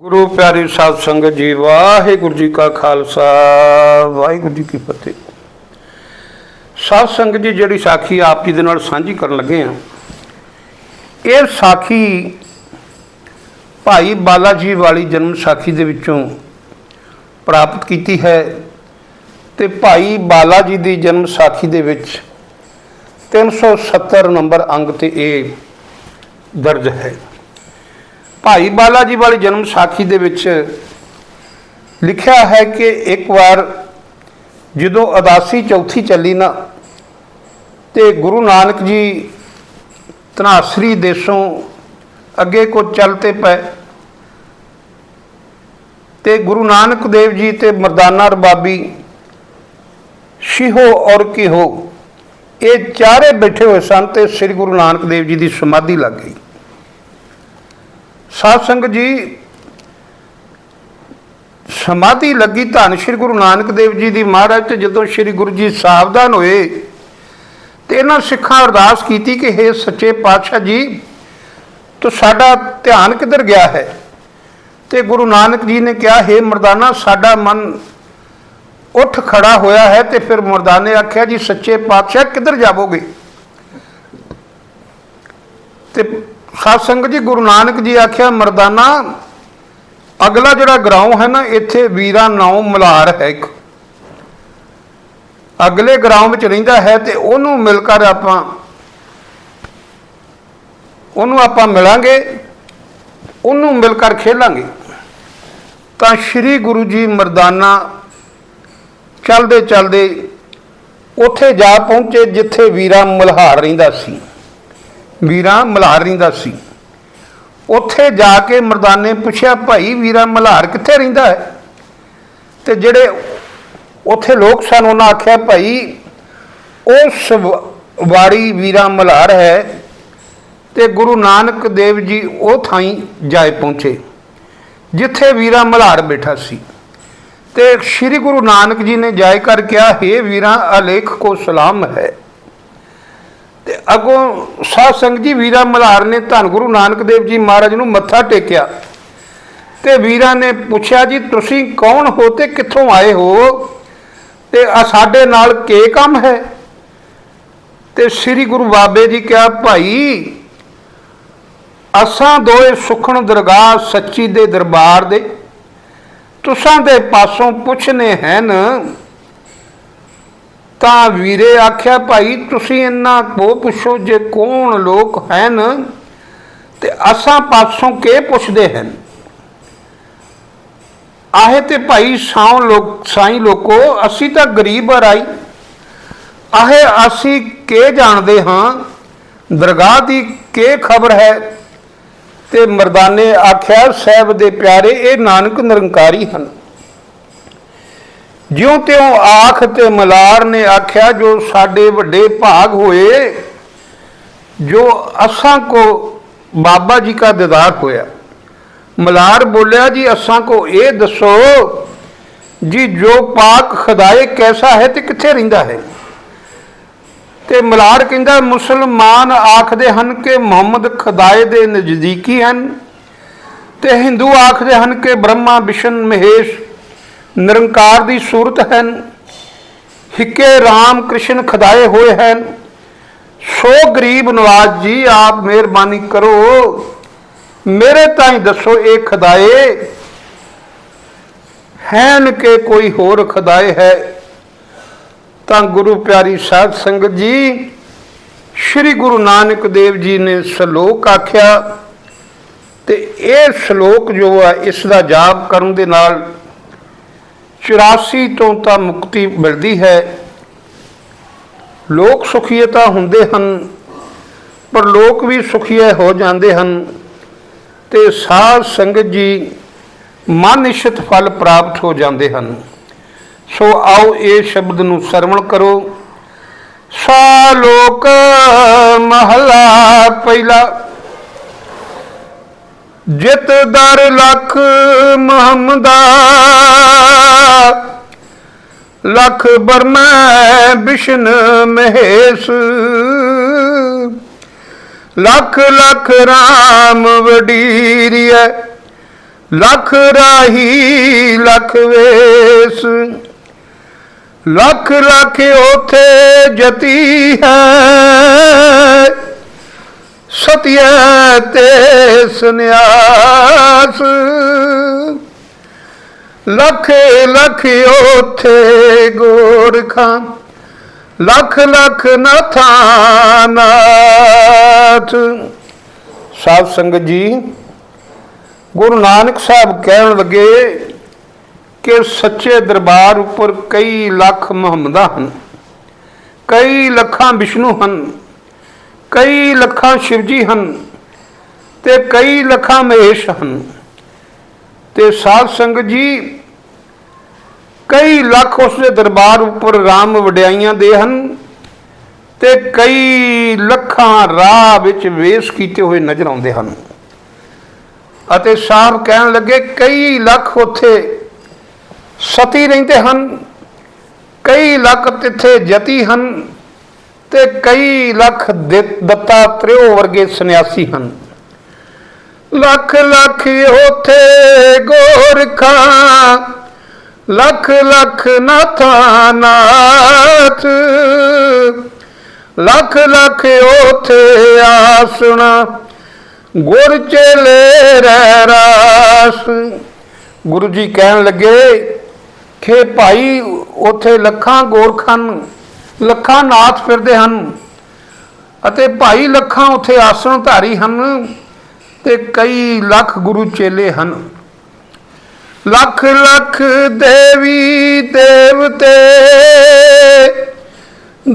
ਗੁਰੂ ਪਿਆਰੀ ਸਾਧ ਸੰਗਤ ਜੀ, ਵਾਹਿਗੁਰੂ ਜੀ ਕਾ ਖਾਲਸਾ। ਵਾਹਿਗੁਰੂ ਜੀ ਕੀ ਫਤਿਹ। ਸਾਧ ਸੰਗਤ ਜੀ, ਜਿਹੜੀ ਸਾਖੀ ਆਪ ਜੀ ਦੇ ਨਾਲ ਸਾਂਝੀ ਕਰਨ ਲੱਗੇ ਆ ਇਹ ਸਾਖੀ ਭਾਈ ਬਾਲਾ ਜੀ ਵਾਲੀ ਜਨਮ ਸਾਖੀ ਦੇ ਵਿੱਚੋਂ ਪ੍ਰਾਪਤ ਕੀਤੀ ਹੈ ਤੇ ਭਾਈ ਬਾਲਾ ਜੀ ਦੀ ਜਨਮ ਸਾਖੀ ਦੇ ਵਿੱਚ 370 ਨੰਬਰ ਅੰਗ ਤੇ ਇਹ ਦਰਜ ਹੈ। ਭਾਈ ਬਾਲਾ ਜੀ ਵਾਲੀ ਜਨਮ ਸਾਖੀ ਦੇ ਵਿੱਚ ਲਿਖਿਆ ਹੈ ਕਿ ਇੱਕ ਵਾਰ ਜਦੋਂ ਅਦਾਸੀ ਚੌਥੀ ਚੱਲੀ ਨਾ, ਤੇ ਗੁਰੂ ਨਾਨਕ ਜੀ ਧਨਾਸਰੀ ਦੇਸ਼ੋਂ ਅੱਗੇ ਕੋ ਚਲਤੇ ਪਏ, ਤੇ ਗੁਰੂ ਨਾਨਕ ਦੇਵ ਜੀ ਤੇ ਮਰਦਾਨਾ ਰਬਾਬੀ, ਸ਼ਿਹੋ ਔਰ ਕਿਹੋ ਇਹ ਚਾਰੇ ਬੈਠੇ ਹੋਏ ਸਨ ਤੇ ਸ੍ਰੀ ਗੁਰੂ ਨਾਨਕ ਦੇਵ ਜੀ ਦੀ ਸਮਾਧੀ ਲੱਗ ਗਈ। ਸਾਧ ਸੰਗਤ ਜੀ, ਸਮਾਧੀ ਲੱਗੀ ਧੰਨ ਸ਼੍ਰੀ ਗੁਰੂ ਨਾਨਕ ਦੇਵ ਜੀ ਦੀ ਮਹਾਰਾਜ ਤੇ ਜਦੋਂ ਸ਼੍ਰੀ ਗੁਰੂ ਜੀ ਸਾਵਧਾਨ ਹੋਏ ਤੇ ਇਹਨਾਂ ਸਿੱਖਾਂ ਅਰਦਾਸ ਕੀਤੀ ਕਿ हे ਸੱਚੇ ਪਾਤਸ਼ਾਹ ਜੀ, ਤੋ ਸਾਡਾ ਧਿਆਨ ਕਿੱਧਰ ਗਿਆ ਹੈ? ਤੇ ਗੁਰੂ ਨਾਨਕ ਜੀ ਨੇ ਕਿਹਾ हे ਮਰਦਾਨਾ, ਸਾਡਾ ਮਨ ਉੱਠ ਖੜਾ ਹੋਇਆ ਹੈ ਤੇ ਫਿਰ ਮਰਦਾਨੇ ਆਖਿਆ, ਜੀ ਸੱਚੇ ਪਾਤਸ਼ਾਹ ਕਿੱਧਰ ਜਾਵੋਗੇ? ਤੇ ਸਾਧ ਸੰਗਤ ਜੀ, ਗੁਰੂ ਨਾਨਕ ਜੀ ਆਖਿਆ, ਮਰਦਾਨਾ, ਅਗਲਾ ਜਿਹੜਾ ਗਰਾਉਂ ਹੈ ਨਾ, ਇੱਥੇ ਵੀਰਾ ਨਾਉ ਮਲਾਰ ਹੈ ਇੱਕ। ਅਗਲੇ ਗਰਾਉਂ ਵਿੱਚ ਰਹਿੰਦਾ ਹੈ ਤੇ ਉਹਨੂੰ ਮਿਲ ਕਰ ਆਪਾਂ, ਉਹਨੂੰ ਆਪਾਂ ਮਿਲਾਂਗੇ, ਉਹਨੂੰ ਮਿਲ ਕਰ ਖੇਲਾਂਗੇ। ਤਾਂ ਸ੍ਰੀ ਗੁਰੂ ਜੀ ਮਰਦਾਨਾ ਚੱਲਦੇ ਚਲਦੇ ਉੱਥੇ ਜਾ ਪਹੁੰਚੇ ਜਿੱਥੇ ਵੀਰਾ ਮਲਹਾਰ ਰਹਿੰਦਾ ਸੀ। ਵੀਰਾ ਮਲਹਾਰ ਰਹਿੰਦਾ ਸੀ। ਉੱਥੇ ਜਾ ਕੇ ਮਰਦਾਨੇ ਪੁੱਛਿਆ, ਭਾਈ, ਵੀਰਾ ਮਲਹਾਰ ਕਿੱਥੇ ਰਹਿੰਦਾ ਹੈ? ਤੇ ਜਿਹੜੇ ਉੱਥੇ ਲੋਕ ਸਨ, ਉਹਨਾਂ ਆਖਿਆ, ਭਾਈ, ਉਸ ਵ- ਵਾੜੀ ਵੀਰਾ ਮਲਹਾਰ ਹੈ ਤੇ ਗੁਰੂ ਨਾਨਕ ਦੇਵ ਜੀ ਉਹ ਥਾਈ ਜਾਏ ਪਹੁੰਚੇ, ਜਿੱਥੇ ਵੀਰਾ ਮਲਹਾਰ ਬੈਠਾ ਸੀ। ਤੇ ਸ੍ਰੀ ਗੁਰੂ ਨਾਨਕ ਜੀ ਨੇ ਜਾਇ ਕਰ ਕਿਹਾ हे ਵੀਰਾ, ਅਲੇਖ ਕੋ ਸਲਾਮ ਹੈ। ਅੱਗੋਂ ਸਾਧ ਸੰਗਤ ਜੀ ਵੀਰਾ ਮਲਾਰ ਨੇ ਧੰਨ ਗੁਰੂ ਨਾਨਕ ਦੇਵ ਜੀ ਮਹਾਰਾਜ ਨੂੰ ਮੱਥਾ ਟੇਕਿਆ ਤੇ ਵੀਰਾ ਨੇ ਪੁੱਛਿਆ ਜੀ, ਤੁਸੀਂ ਕੌਣ ਹੋ ਤੇ ਕਿੱਥੋਂ ਆਏ ਹੋ? ਤੇ ਆ ਸਾਡੇ ਨਾਲ ਕੀ ਕੰਮ ਹੈ? ਤੇ ਸ੍ਰੀ ਗੁਰੂ ਬਾਬੇ ਜੀ ਕਿਹਾ, ਭਾਈ, ਅਸਾਂ ਦੋਏ ਸੁਖਣ ਦਰਗਾਹ ਸੱਚੀ ਦੇ ਦਰਬਾਰ ਦੇ। ਤੁਸਾਂ ਦੇ ਪਾਸੋਂ ਪੁੱਛਨੇ ਹਨ ਤਾਂ ਵੀਰੇ ਆਖਿਆ, ਭਾਈ, ਤੁਸੀਂ ਇੰਨਾ ਕੋ ਪੁੱਛੋ ਜੇ ਕੌਣ ਲੋਕ ਹਨ ਤੇ ਅਸਾਂ ਪਾਸੋਂ ਕੇ ਪੁੱਛਦੇ ਹਨ? ਆਹੇ ਤੇ ਭਾਈ, ਸਾਉ ਲੋਕ, ਸਾਈ ਲੋਕੋ, ਅਸੀਂ ਤਾਂ ਗਰੀਬ ਰਾਈ ਆਹੇ, ਅਸੀਂ ਕੇ ਜਾਣਦੇ ਹਾਂ? ਦਰਗਾਹ ਦੀ ਕੇ ਖਬਰ ਹੈ? ਤੇ ਮਰਦਾਨੇ ਆਖਿਆ, ਸਾਹਿਬ ਦੇ ਪਿਆਰੇ, ਇਹ ਨਾਨਕ ਨਿਰੰਕਾਰੀ ਹਨ। ਜਿਉਂ ਤਿਉਂ ਆਖ ਤੇ ਮਲਾਰ ਨੇ ਆਖਿਆ, ਜੋ ਸਾਡੇ ਵੱਡੇ ਭਾਗ ਹੋਏ, ਜੋ ਅਸਾਂ ਕੋ ਬਾਬਾ ਜੀ ਦਾ ਦੀਦਾਰ ਹੋਇਆ। ਮਲਾਰ ਬੋਲਿਆ, ਜੀ ਅਸਾਂ ਕੋ ਇਹ ਦੱਸੋ, ਜੀ ਜੋ ਪਾਕ ਖੁਦਾਏ ਕੈਸਾ ਹੈ ਤੇ ਕਿੱਥੇ ਰਹਿੰਦਾ ਹੈ? ਤੇ ਮਲਾਰ ਕਹਿੰਦਾ, ਮੁਸਲਮਾਨ ਆਖਦੇ ਹਨ ਕਿ ਮੁਹੰਮਦ ਖੁਦਾਏ ਦੇ ਨਜ਼ਦੀਕੀ ਹਨ ਤੇ ਹਿੰਦੂ ਆਖਦੇ ਹਨ ਕਿ ਬ੍ਰਹਮਾ, ਵਿਸ਼ਨ, ਮਹੇਸ਼ ਨਿਰੰਕਾਰ ਦੀ ਸੂਰਤ ਹਨ, ਹਿੱਕੇ RAM ਕ੍ਰਿਸ਼ਨ ਖਦਾਏ ਹੋਏ ਹਨ। ਸੋ ਗਰੀਬ ਨਵਾਜ ਜੀ, ਆਪ ਮਿਹਰਬਾਨੀ ਕਰੋ। ਮੇਰੇ ਤਾਈਂ ਦੱਸੋ ਇਹ ਖਦਾਏ ਹਨ ਕਿ ਕੋਈ ਹੋਰ ਖਦਾਏ ਹੈ? ਤਾਂ ਗੁਰੂ ਪਿਆਰੀ ਸਾਧ ਸੰਗਤ ਜੀ, ਸ੍ਰੀ ਗੁਰੂ ਨਾਨਕ ਦੇਵ ਜੀ ਨੇ ਸ਼ਲੋਕ ਆਖਿਆ ਤੇ ਇਹ ਸ਼ਲੋਕ ਜੋ ਆ, ਇਸ ਦਾ ਜਾਪ ਕਰਨ ਦੇ ਨਾਲ 84 ਤੋਂ ਤਾਂ ਮੁਕਤੀ ਮਿਲਦੀ ਹੈ। ਲੋਕ ਸੁਖੀਏ ਤਾਂ ਹੁੰਦੇ ਹਨ, ਪਰ ਲੋਕ ਵੀ ਸੁਖੀਏ ਹੋ ਜਾਂਦੇ ਹਨ। ਤੇ ਸਾਧ ਸੰਗਤ ਜੀ ਮਨ ਇਸ਼ਤ ਫਲ ਪ੍ਰਾਪਤ ਹੋ ਜਾਂਦੇ ਹਨ। ਸੋ ਆਓ ਇਹ ਸ਼ਬਦ ਨੂੰ ਸਰਵਣ ਕਰੋ। ਸਾ ਲੋਕ ਮਹਲਾ ਪਹਿਲਾ, ਜਿਤ ਦਰ ਲਖ ਮੁਹੰਮਦਾ ਲਖ ਬਰਮੈ ਵਿਸ਼ਨ ਮਹੇਸ਼। ਲੱਖ ਲੱਖ RAM ਵਡੀਰੀਐ, ਲੱਖ ਰਾਹੀ ਲੱਖ ਵੇਸ। ਲੱਖ ਲੱਖ ਉਥੇ ਜਤੀ ਹੈ ਸਤਿਆ ਤੇ ਸੁਨਿਆਸ। ਲੱਖ ਲੱਖ ਉਥੇ ਗੋਰਖਾਂ ਲੱਖ ਲੱਖ ਨਾਥਾਂ ਨਾਥ ਸਾਧ ਸੰਗਤ ਜੀ, ਗੁਰੂ ਨਾਨਕ ਸਾਹਿਬ ਕਹਿਣ ਲੱਗੇ ਕਿ ਸੱਚੇ ਦਰਬਾਰ ਉੱਪਰ ਕਈ ਲੱਖ ਮੁਹੰਮਦਾਂ ਹਨ, ਕਈ ਲੱਖਾਂ ਵਿਸ਼ਨੂੰ ਹਨ, ਕਈ ਲੱਖਾਂ ਸ਼ਿਵਜੀ ਹਨ ਤੇ ਕਈ ਲੱਖਾਂ ਮਹੇਸ਼ ਹਨ। ਤੇ ਸਾਧ ਸੰਗਤ ਜੀ ਕਈ ਲੱਖ ਉਸ ਦੇ ਦਰਬਾਰ ਉੱਪਰ ਰਾਮ ਵਡਿਆਈਆਂ ਦੇ ਹਨ ਤੇ ਕਈ ਲੱਖਾਂ ਰਾਹ ਵਿੱਚ ਵੇਸ਼ ਕੀਤੇ ਹੋਏ ਨਜ਼ਰ ਆਉਂਦੇ ਹਨ। ਅਤੇ ਸਾਹਿਬ ਕਹਿਣ ਲੱਗੇ, ਕਈ ਲੱਖ ਉੱਥੇ ਸਤੀ ਰਹਿੰਦੇ ਹਨ, ਕਈ ਲੱਖ ਤਿੱਥੇ ਜਤੀ ਹਨ ਤੇ ਕਈ ਲੱਖ ਦਿ- ਦੱਤਾ ਤ੍ਰਿਓ ਵਰਗੇ ਸੰਨਿਆਸੀ ਹਨ। ਲੱਖ ਲੱਖ ਉਥੇ ਗੋਰਖਾਂ ਲੱਖ ਲੱਖ ਨਾਥਾਂ ਨਾਥ ਲੱਖ ਲੱਖ ਉਥੇ ਆਸਣਾ ਗੁਰ ਚੇਲੇ ਰਹਿ ਰਾਸ। ਗੁਰੂ ਜੀ ਕਹਿਣ ਲੱਗੇ ਕਿ ਭਾਈ ਉਥੇ ਲੱਖਾਂ ਗੋਰਖਾਂ ਨੂੰ, ਲੱਖਾਂ ਨਾਥ ਫਿਰਦੇ ਹਨ ਅਤੇ ਭਾਈ ਲੱਖਾਂ ਉਥੇ ਆਸਣ ਧਾਰੀ ਹਨ ਤੇ ਕਈ ਲੱਖ ਗੁਰੂ ਚੇਲੇ ਹਨ। ਲੱਖ ਲੱਖ ਦੇਵੀ ਦੇਵਤੇ,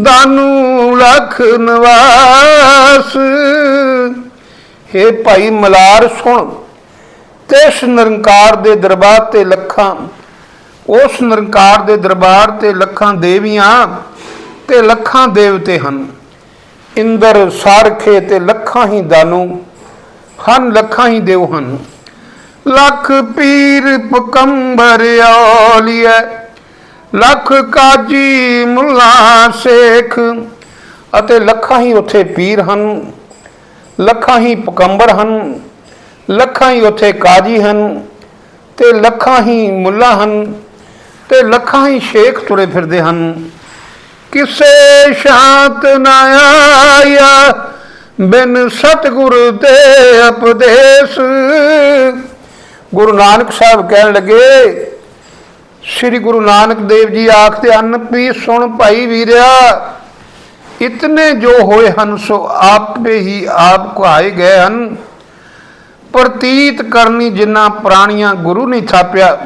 ਦਾਨੂ ਲੱਖ ਨਵਾਸ। हे ਭਾਈ ਮਲਾਰ ਸੁਣ, ਤੇ ਇਸ ਨਿਰੰਕਾਰ ਦੇ ਦਰਬਾਰ ਤੇ ਲੱਖਾਂ, ਉਸ ਨਿਰੰਕਾਰ ਦੇ ਦਰਬਾਰ ਤੇ ਲੱਖਾਂ ਦੇਵੀਆਂ ਤੇ ਲੱਖਾਂ ਦੇਵਤੇ ਹਨ। ਇੰਦਰ ਸਾਰਖੇ ਤੇ ਲੱਖਾਂ ਹੀ ਦਾਨੂ, ਹਨ ਲੱਖਾਂ ਹੀ ਦੇਵ ਹਨ। ਲੱਖ ਪੀਰ ਪਕੰਬਰ ਔਲੀਐ ਲੱਖ ਕਾਜੀ ਮੁੱਲਾ ਸੇਖ, ਅਤੇ ਲੱਖਾਂ ਹੀ ਉੱਥੇ ਪੀਰ ਹਨ, ਲੱਖਾਂ ਹੀ ਪਕੰਬਰ ਹਨ, ਲੱਖਾਂ ਹੀ ਉੱਥੇ ਕਾਜੀ ਹਨ, ਤੇ ਲੱਖਾਂ ਹੀ ਮੁੱਲਾ ਹਨ, ਤੇ ਲੱਖਾਂ ਹੀ ਸ਼ੇਖ ਤੁਰੇ ਫਿਰਦੇ ਹਨ। ਕਿਸੇ ਸ਼ਾਂਤ ਨਾ ਆਇਆ, ਬਿਨ ਸਤਿਗੁਰ ਦੇ ਉਪਦੇਸ਼। ਗੁਰੂ ਨਾਨਕ ਸਾਹਿਬ ਕਹਿਣ ਲੱਗੇ, ਸ੍ਰੀ ਗੁਰੂ ਨਾਨਕ ਦੇਵ ਜੀ ਆਖਦੇ ਹਨ, ਵੀ ਸੁਣ ਭਾਈ ਵੀਰਿਆ, ਇਤਨੇ ਜੋ ਹੋਏ ਹਨ, ਸੋ ਆਪੇ ਹੀ ਆਪ ਕਹਾਏ ਗਏ ਹਨ। ਪ੍ਰਤੀਤ ਕਰਨੀ ਜਿੰਨਾ ਪ੍ਰਾਣੀਆਂ ਗੁਰੂ ਨਹੀਂ ਥਾਪਿਆ,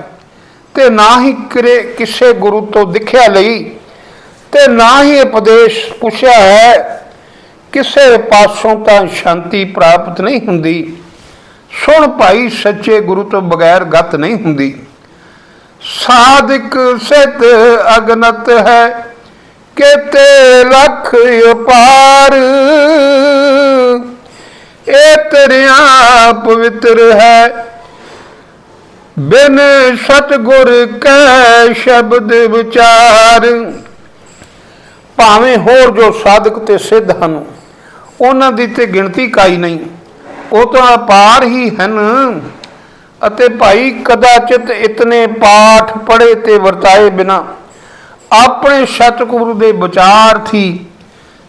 ਤੇ ਨਾ ਹੀ ਕਿਰੇ ਕਿਸੇ ਗੁਰੂ ਤੋਂ ਦਿਖਿਆ ਲਈ, ਤੇ ਨਾ ਹੀ ਉਪਦੇਸ਼ ਪੁੱਛਿਆ ਹੈ, ਕਿਸੇ ਪਾਸੋਂ ਤਾਂ ਸ਼ਾਂਤੀ ਪ੍ਰਾਪਤ ਨਹੀਂ ਹੁੰਦੀ। ਸੁਣ ਭਾਈ ਸੱਚੇ ਗੁਰੂ ਤੋਂ ਬਗੈਰ ਗਤ ਨਹੀਂ ਹੁੰਦੀ। ਸਾਧਿਕ ਸਿੱਧ ਅਗਨਤ ਹੈ, ਕਿਤੇ ਲੱਖ ਉਪਾਰ। ਇਹ ਤਰਿਆ ਪਵਿੱਤਰ ਹੈ। ਬਿਨ ਸਤਗੁਰ ਕੈ ਸ਼ਬਦ ਵਿਚਾਰ। ਭਾਵੇਂ ਹੋਰ ਜੋ ਸਾਧਕ ਤੇ ਸਿੱਧ ਹਨ, ਉਹਨਾਂ ਦੀ ਤੇ ਗਿਣਤੀ ਕਾਈ ਨਹੀਂ। ਉਹ ਤਾਂ ਅਪਾਰ ਹੀ ਹਨ। ਅਤੇ ਭਾਈ ਕਦਾਚਿਤ ਇਤਨੇ ਪਾਠ ਪੜੇ ਤੇ ਵਰਤਾਏ ਬਿਨਾ, ਆਪਣੇ ਸਤਿਗੁਰੂ ਦੇ ਵਿਚਾਰ ਥੀ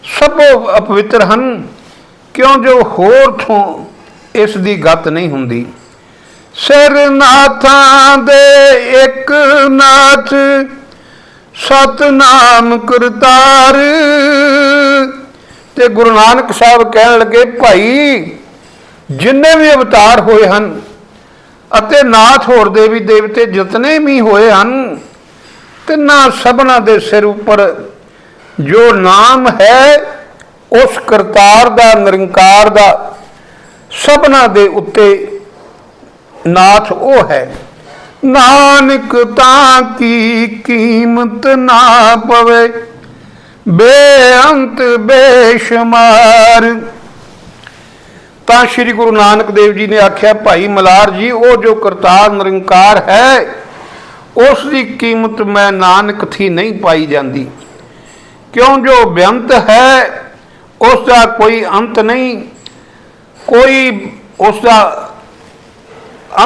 ਸਭ ਅਪਵਿੱਤਰ ਹਨ। ਕਿਉਂ ਜੋ ਹੋਰ ਤੋਂ ਇਸ ਦੀ ਗਤ ਨਹੀਂ ਹੁੰਦੀ। ਸਿਰ ਨਾਥਾਂ ਦੇ ਇੱਕ ਨਾਥ ਸਤਨਾਮ ਕਰਤਾਰ। ਤੇ ਗੁਰੂ ਨਾਨਕ ਸਾਹਿਬ ਕਹਿਣ ਲੱਗੇ, ਭਾਈ ਜਿੰਨੇ ਵੀ ਅਵਤਾਰ ਹੋਏ ਹਨ ਅਤੇ ਨਾਥ ਹੋਰ ਦੇਵੀ ਦੇਵਤੇ ਜਿਤਨੇ ਵੀ ਹੋਏ ਹਨ, ਤਿੰਨਾਂ ਸਭਨਾਂ ਦੇ ਸਿਰ ਉੱਪਰ ਜੋ ਨਾਮ ਹੈ, ਉਸ ਕਰਤਾਰ ਦਾ, ਨਿਰੰਕਾਰ ਦਾ, ਸਭਨਾਂ ਦੇ ਉੱਤੇ ਨਾਥ ਉਹ ਹੈ। ਨਾਨਕ ਤਾਂ ਕੀ ਕੀਮਤ ਨਾ ਪਵੇ, ਬੇਅੰਤ, ਬੇਸ਼ੁਮਾਰ ਤਾਂ ਸ੍ਰੀ ਗੁਰੂ ਨਾਨਕ ਦੇਵ ਜੀ ਨੇ ਆਖਿਆ, ਭਾਈ ਮਲਾਰ ਜੀ, ਉਹ ਜੋ ਕਰਤਾਰ ਨਿਰੰਕਾਰ ਹੈ, ਉਸ ਦੀ ਕੀਮਤ ਮੈਂ ਨਾਨਕ ਥੀ ਨਹੀਂ ਪਾਈ ਜਾਂਦੀ। ਕਿਉਂ ਜੋ ਬੇਅੰਤ ਹੈ, ਉਸ ਦਾ ਕੋਈ ਅੰਤ ਨਹੀਂ। ਕੋਈ ਉਸ ਦਾ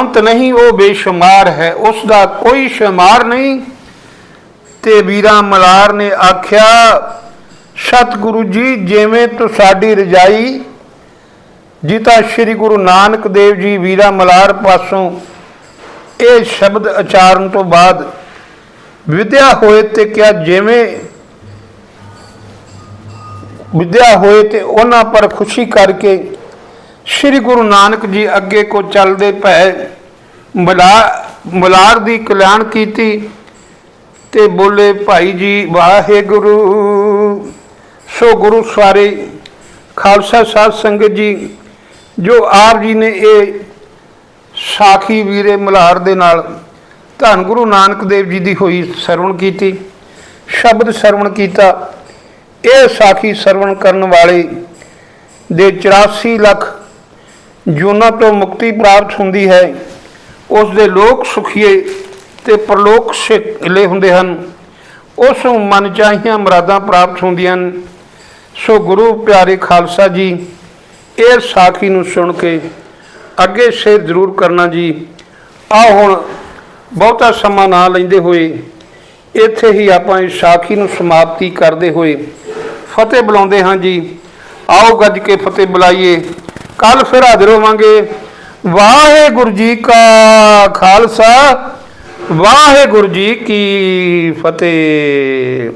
ਅੰਤ ਨਹੀਂ, ਉਹ ਬੇਸ਼ੁਮਾਰ ਹੈ। ਉਸ ਦਾ ਕੋਈ ਸ਼ੁਮਾਰ ਨਹੀਂ। ਤੇ ਵੀਰਾ ਮਲਾਰ ਨੇ ਆਖਿਆ, ਸਤਿਗੁਰੂ ਜੀ, ਜਿਵੇਂ ਤੁਹਾਡੀ ਰਜਾਈ ਜੀ ਤਾਂ ਸ੍ਰੀ ਗੁਰੂ ਨਾਨਕ ਦੇਵ ਜੀ ਵੀਰਾ ਮਲਾਰ ਪਾਸੋਂ ਇਹ ਸ਼ਬਦ ਉਚਾਰਨ ਤੋਂ ਬਾਅਦ ਵਿਦਿਆ ਹੋਏ ਤੇ ਕਿਹਾ ਜਿਵੇਂ ਵਿਦਿਆ ਹੋਏ ਤੇ ਉਹਨਾਂ ਪਰ ਖੁਸ਼ੀ ਕਰਕੇ ਸ੍ਰੀ ਗੁਰੂ ਨਾਨਕ ਜੀ ਅੱਗੇ ਕੋ ਚੱਲਦੇ ਭੈ ਮਲਾ ਮਲਾਰ ਦੀ ਕਲਿਆਣ ਕੀਤੀ ਤੇ ਬੋਲੇ, ਭਾਈ ਜੀ, ਵਾਹਿਗੁਰੂ। ਸੋ ਗੁਰੂ ਸਾਰੇ ਖਾਲਸਾ ਸਾਧ ਸੰਗਤ ਜੀ ਜੋ ਆਪ ਜੀ ਨੇ ਇਹ ਸਾਖੀ ਵੀਰੇ ਮਲਾਰ ਦੇ ਨਾਲ ਧੰਨ ਗੁਰੂ ਨਾਨਕ ਦੇਵ ਜੀ ਦੀ ਹੋਈ ਸਰਵਣ ਕੀਤੀ, ਸ਼ਬਦ ਸਰਵਣ ਕੀਤਾ, ਇਹ ਸਾਖੀ ਸਰਵਣ ਕਰਨ ਵਾਲੇ ਦੇ 84 ਲੱਖ ਜੂਨਾਂ ਤੋਂ ਮੁਕਤੀ ਪ੍ਰਾਪਤ ਹੁੰਦੀ ਹੈ, ਉਸ ਦੇ ਲੋਕ ਸੁਖੀਏ ਤੇ ਪ੍ਰਲੋਕ ਸਿਲੇ ਹੁੰਦੇ ਹਨ। ਉਸ ਨੂੰ ਮਨ ਚਾਹੀਆਂ ਮੁਰਾਦਾਂ ਪ੍ਰਾਪਤ ਹੁੰਦੀਆਂ ਹਨ। ਸੋ ਗੁਰੂ ਪਿਆਰੇ ਖਾਲਸਾ ਜੀ ਇਹ ਸਾਖੀ ਨੂੰ ਸੁਣ ਕੇ ਅੱਗੇ ਸ਼ੇਰ ਜ਼ਰੂਰ ਕਰਨਾ ਜੀ। ਆ ਹੁਣ ਬਹੁਤਾ ਸਮਾਂ ਨਾ ਲੈਂਦੇ ਹੋਏ ਇੱਥੇ ਹੀ ਆਪਾਂ ਇਸ ਸਾਖੀ ਨੂੰ ਸਮਾਪਤੀ ਕਰਦੇ ਹੋਏ ਫਤਿਹ ਬੁਲਾਉਂਦੇ ਹਾਂ ਜੀ। ਆਓ ਗੱਜ ਕੇ ਫਤਿਹ ਬੁਲਾਈਏ। ਕੱਲ ਫਿਰ ਹਾਜ਼ਰ ਹੋਵਾਂਗੇ। ਵਾਹਿਗੁਰੂ ਜੀ ਕਾ ਖਾਲਸਾ। ਵਾਹਿਗੁਰੂ ਜੀ ਕੀ ਫਤਿਹ।